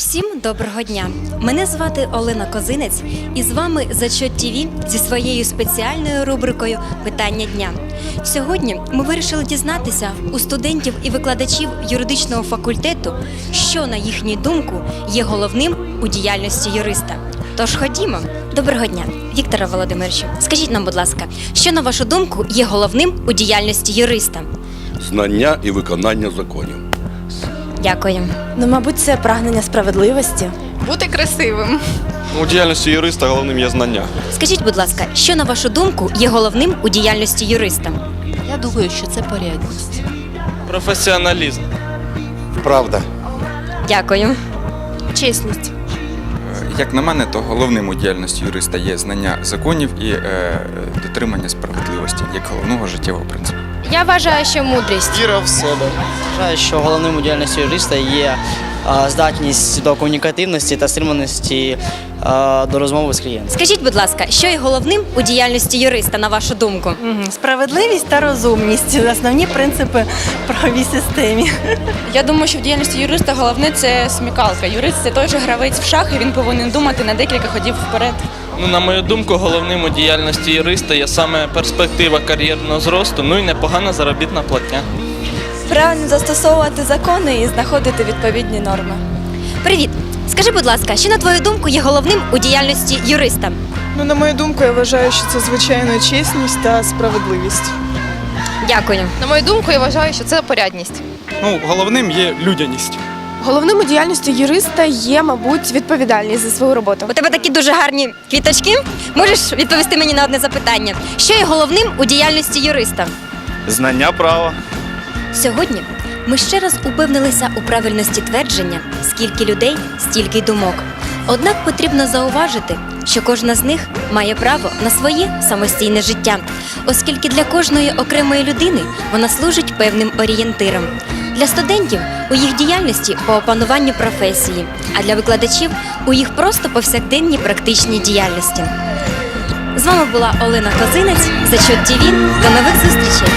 Усім доброго дня! Мене звати Олена Козинець, і з вами Зачот ТВ зі своєю спеціальною рубрикою Питання дня. Сьогодні ми вирішили дізнатися у студентів і викладачів юридичного факультету, що на їхню думку є головним у діяльності юриста. Тож ходімо. Доброго дня, Віктора Володимировичу. Скажіть нам, будь ласка, що на вашу думку є головним у діяльності юриста? знання і виконання законів. Дякую. Ну, мабуть, це прагнення справедливості. Бути красивим. У діяльності юриста головним є знання. Скажіть, будь ласка, що на вашу думку є головним у діяльності юриста? Я думаю, що це порядність. Професіоналізм. Правда. Дякую. Чесність. Як на мене, то головним у діяльності юриста є знання законів і е, дотримання справедливості як головного життєвого принципу. Я вважаю, що мудрість. Віра в себе. Вважаю, що головним у діяльності юриста є здатність до комунікативності та стриманості до розмови з клієнтом. Скажіть, будь ласка, що є головним у діяльності юриста, на вашу думку? Справедливість та розумність основні принципи правовій системі. Я думаю, що в діяльності юриста головне це смікалка. Юрист це той же гравець в шахи, він повинен думати на декілька ходів вперед. Ну, на мою думку, головним у діяльності юриста є саме перспектива кар'єрного зросту, ну і непогана заробітна платня. Правильно застосовувати закони і знаходити відповідні норми. Привіт! Скажи, будь ласка, що на твою думку є головним у діяльності юриста? Ну, на мою думку, я вважаю, що це звичайно чесність та справедливість. Дякую. На мою думку, я вважаю, що це порядність. Ну, головним є людяність. Головним у діяльності юриста є, мабуть, відповідальність за свою роботу. У тебе такі дуже гарні квіточки. Можеш відповісти мені на одне запитання? Що є головним у діяльності юриста? Знання права. Сьогодні ми ще раз упевнилися у правильності твердження скільки людей, стільки й думок. Однак потрібно зауважити, що кожна з них має право на своє самостійне життя, оскільки для кожної окремої людини вона служить певним орієнтиром. Для студентів у їх діяльності по опануванню професії, а для викладачів у їх просто повсякденній практичній діяльності. З вами була Олена Козинець. Зачот ТІВІ. До нових зустрічей.